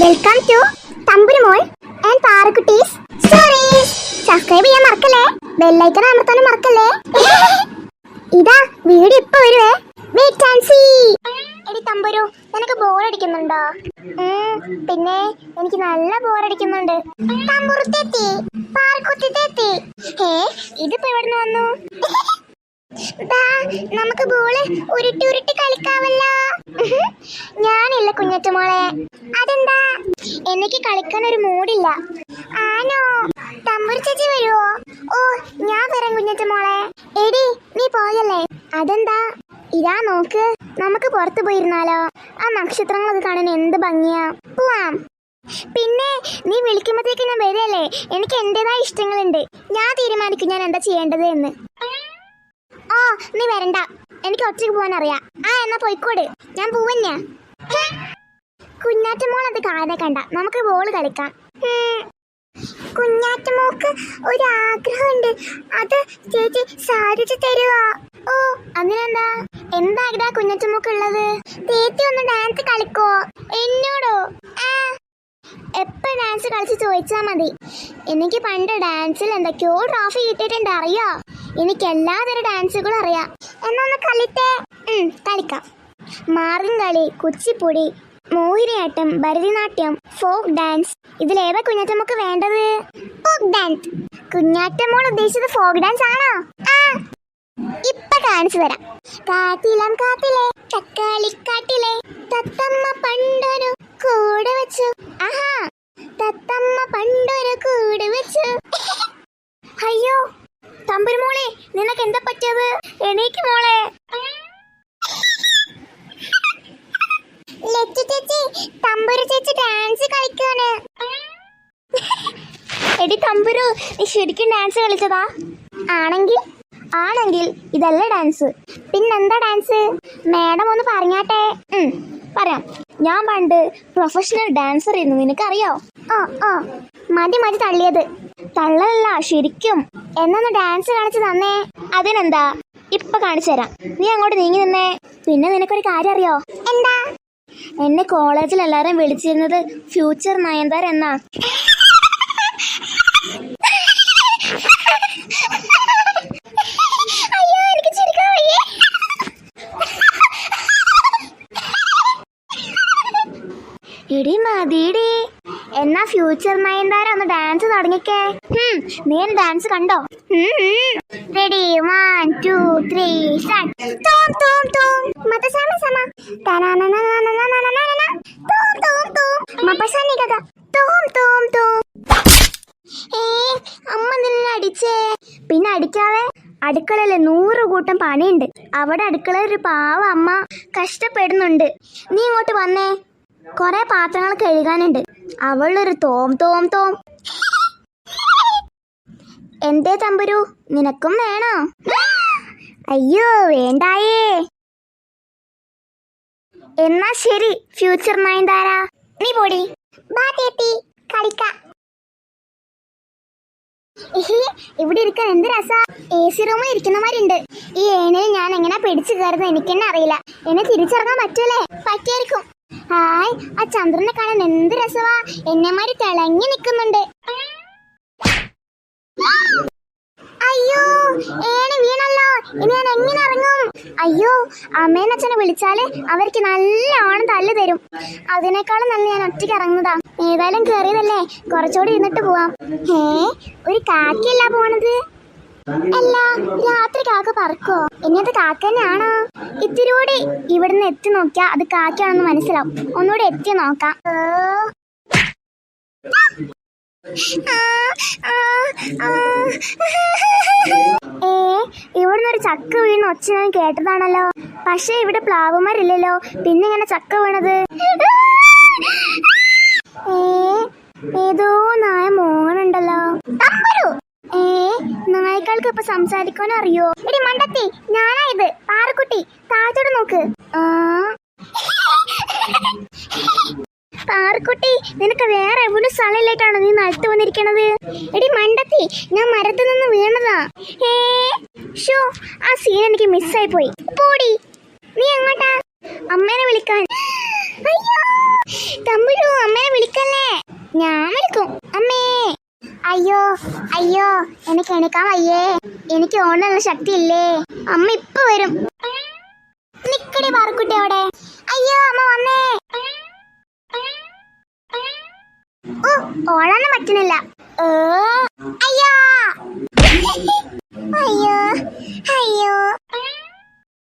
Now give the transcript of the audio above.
Welcome to Thamburumol and Parakkuttees stories subscribe ചെയ്യാൻ മറക്കല്ലേ? Bell icon അമർത്താനും മറക്കല്ലേ? ഇതാ വീഡിയോ ഇപ്പൊ വരുവേ. വെയിറ്റ് ആൻഡ് സീ എടി തമ്പുരു നിനക്ക് ബോറടിക്കുന്നുണ്ടോ പിന്നെ എനിക്ക് നല്ല ബോറടിക്കുന്നുണ്ട് തമ്പുറത്തെത്തി പാറക്കുത്തിത്തെത്തി ഏ ഇതിപ്പോ എവിടുന്ന് വന്നു? നമുക്ക് ബോൾ ഉരുട്ടി ഉരുട്ടി കളിക്കാവല്ലോ. ഞാനില്ല കുഞ്ഞറ്റുമോളെ അതെന്താ? എനിക്ക് കളിക്കാൻ ഒരു മൂടില്ല ആനോ തമ്പുരി ചേച്ചി വരുവോ? ഓ ഞാൻ വരാം മോളെ. എടി നീ പോയല്ലേ? അതെന്താ? ഇതാ നോക്ക്. നമുക്ക് പുറത്തു പോയിരുന്നാലോ? ആ നക്ഷത്രങ്ങളൊക്കെ കാണാൻ എന്ത് ഭംഗിയാ. പോവാം. പിന്നെ നീ വിളിക്കുമ്പോഴത്തേക്ക് ഞാൻ വരികയല്ലേ? എനിക്ക് എന്റേതായ ഇഷ്ടങ്ങളുണ്ട്. ഞാൻ തീരുമാനിക്കും ഞാൻ എന്താ ചെയ്യേണ്ടത് എന്ന്. ഓ നീ വരണ്ട. എനിക്ക് ഒറ്റയ്ക്ക് പോകാൻ അറിയാം ആ എന്നാ പോയിക്കോട്. ഞാൻ പോവന്നെ. കുഞ്ഞാറ്റമോൾ അത് കാണാതെ കണ്ട. നമുക്ക് ബോൾ കളിക്കാം. കുഞ്ഞാറ്റമോക്ക് ഒരു ആഗ്രഹമുണ്ട് അത് ചേച്ചി സാധിച്ചു തരുവാ? ഓ അതിനെന്താ? എന്താഗ്രഹ കുഞ്ഞാറ്റമോക്ക് ഉള്ളത് ചേച്ചി ഒന്ന് ഡാൻസ് കളിക്കോ? എന്നോടോ? എപ്പോ ഡാൻസ് കളിച്ച് ചോദിച്ചാ മതി. എനിക്ക് പണ്ട് ഡാൻസിൽ എന്തൊക്കെയോ ട്രോഫി കിട്ടിയിട്ടുണ്ട് അറിയോ? എനിക്ക് എല്ലാതരം ഡാൻസുകളും അറിയാം. എന്നൊന്ന് കളിത്തേ. കളിക്കാം. Margamkali Kuchipudi Mohiniyattam Bharatanatyam folk dance. ഇതിലേതാ കുഞ്ഞാറ്റമ്മക്ക് വേണ്ടത്? Folk dance. കുഞ്ഞാറ്റമ്മോൾ ഉദ്ദേശിച്ചത് ഫോക്ക് ഡാൻസ് ആണോ? ആ. ഇപ്പൊ കാണിച്ചു തരാം കാട്ടിലം കാട്ടിലെ തക്കാളിക്കാട്ടിലെ തത്തമ്മ പണ്ടൊരു കൂട് വെച്ചു. ആഹാ. തത്തമ്മ പണ്ടൊരു കൂട് വെച്ചു. അയ്യോ. തമ്പുരുമോളെ നിനക്ക് എന്താ പറ്റിയത്? എണീക്ക് മോളെ. ലച്ചു ചേച്ചി തമ്പുരു ചേച്ചി ഡാൻസ് കളിക്കാണ് എടി തമ്പുരു നീ ശരിക്കും ഡാൻസ് കളിച്ചതാ? ആണെങ്കിൽ ആണെങ്കിൽ ഇതല്ല ഡാൻസ് പിന്നെന്താ ഡാൻസ് മാഡം ഒന്ന് പറഞ്ഞാട്ടെ. പറയാം. ഞാൻ പണ്ട് പ്രൊഫഷണൽ ഡാൻസർ ആയിരുന്നു നിനക്കറിയോ? ആ ആ. മതി മതി തള്ളിയത്. തള്ളലല്ല ശരിക്കും. എന്നൊന്ന് ഡാൻസ് കാണിച്ചു തന്നേ. അതിനെന്താ? ഇപ്പൊ കാണിച്ചു തരാം. നീ അങ്ങോട്ട് നീങ്ങി നിന്നേ. പിന്നെ നിനക്കൊരു കാര്യം അറിയോ? എന്നെ കോളേജിൽ എല്ലാരും വിളിച്ചിരുന്നത് ഫ്യൂച്ചർ നയൻതാർ എന്നാ. എടി മതിടി എന്നാ ഫ്യൂച്ചർ നയൻതാര ഒന്ന് ഡാൻസ് തുടങ്ങിക്കേ. നീ ഡാൻസ് കണ്ടോ? Ready one two three start തോം തോം തോം മത സമ സമ തനനനനനനനനനന. Tom, tom, തോം മപസനി kaka. Tom, tom, tom. ഏ അമ്മ നിന്നെ അടിച്ചേ. പിന്നെ അടിക്കാവേ അടുക്കളയിൽ നൂറ് കൂട്ടം പണിയുണ്ട്. അവിടെ അടുക്കള ഒരു പാവ അമ്മ കഷ്ടപ്പെടുന്നുണ്ട്. നീ ഇങ്ങോട്ട് വന്നേ. കൊറേ പാത്രങ്ങൾ കഴുകാനുണ്ട്. അവളൊരു തോം തോം തോം. എന്തേ തമ്പുരു? നിനക്കും വേണോ? അയ്യോ വേണ്ടായേ. എന്നാ ശരി ഫ്യൂച്ചർ നയൻതാര നീ പോടി. കളിക്കാം. ഇവിടെ ഇരിക്കാൻ എന്ത് രസാ? എ സി റൂമിൽ ഇരിക്കുന്നമാരുണ്ട് ഈ ഏനയിൽ ഞാൻ എങ്ങനെ പിടിച്ചു കയറുന്നത് എനിക്ക് തന്നെ അറിയില്ല. എന്നെ തിരിച്ചിറങ്ങാൻ പറ്റൂലേ? പറ്റിയായിരിക്കും. ഹായ് ആ ചന്ദ്രനെ കാണാൻ എന്ത് രസവാ? എന്നെമാരി തിളങ്ങി നിൽക്കുന്നുണ്ട് അയ്യോ ഇനി ഞാൻ എങ്ങനെ ഇറങ്ങും? അയ്യോ അമ്മേനച്ഛനെ വിളിച്ചാൽ അവർക്ക് നല്ലോണം തല്ല് തരും. അതിനേക്കാളും നല്ല ഞാൻ ഒറ്റയ്ക്ക് ഇറങ്ങുന്നതാ. ഏതായാലും കേറിയതല്ലേ? കുറച്ചുകൂടി ഇരുന്നിട്ട് പോവാം. ഏ ഒരു കാക്കയല്ല പോണത്? അല്ല രാത്രി കാക്ക പറക്കോ? ഇനി അത് കാക്ക തന്നെയാണോ? ഇത്തിരി കൂടി ഇവിടുന്ന് എത്തി നോക്കിയാ അത് കാക്കയാണെന്ന് മനസ്സിലാവും. ഒന്നുകൂടി എത്തി നോക്കാം. ഏ ഇവിടുന്ന് ഒരു ചക്ക വീണ് ഒച്ച ഞാൻ കേട്ടതാണല്ലോ. പക്ഷെ ഇവിടെ പ്ലാവുമാരില്ലല്ലോ. പിന്നെ ഇങ്ങനെ ചക്ക വീണത്? ഏ ഏതോ നായ മോനുണ്ടല്ലോ. ഏ നായ്ക്കൾക്ക് ഇപ്പൊ സംസാരിക്കാൻ അറിയോ? എടി മണ്ടത്തി ഞാനായത് പാറക്കുട്ടി താഴത്തോട് നോക്ക്. ആ. പാറക്കുട്ടി നിനക്ക് വേറെ എവിടെ സ്ഥലമില്ലായിട്ടാണോ നീ നടത്തു വന്നിരിക്കണത്? എടി മണ്ടത്തി ഞാൻ മരത്തിൽ നിന്ന് വീണതാ. ഏ ഷോ ആ സീൻ എനിക്ക് മിസ്സായി പോയി. പോടി നീ എങ്ങോട്ടാ? അമ്മേനെ വിളിക്കാൻ. അയ്യോ തമ്പുരു അമ്മേനെ വിളിക്കല്ലേ? ഞാൻ വിളിക്കും അമ്മേ. അയ്യോ അയ്യോ എനിക്ക് എണീക്കാൻ വയ്യേ. എനിക്ക് ഓണുള്ള ശക്തി ഇല്ലേ അമ്മ ഇപ്പൊ വരും. നിക്കടി പാറക്കുട്ടി അവിടെ. അയ്യോ അമ്മ വന്നേ. ഓടാനും പറ്റണില്ല. അയ്യോ.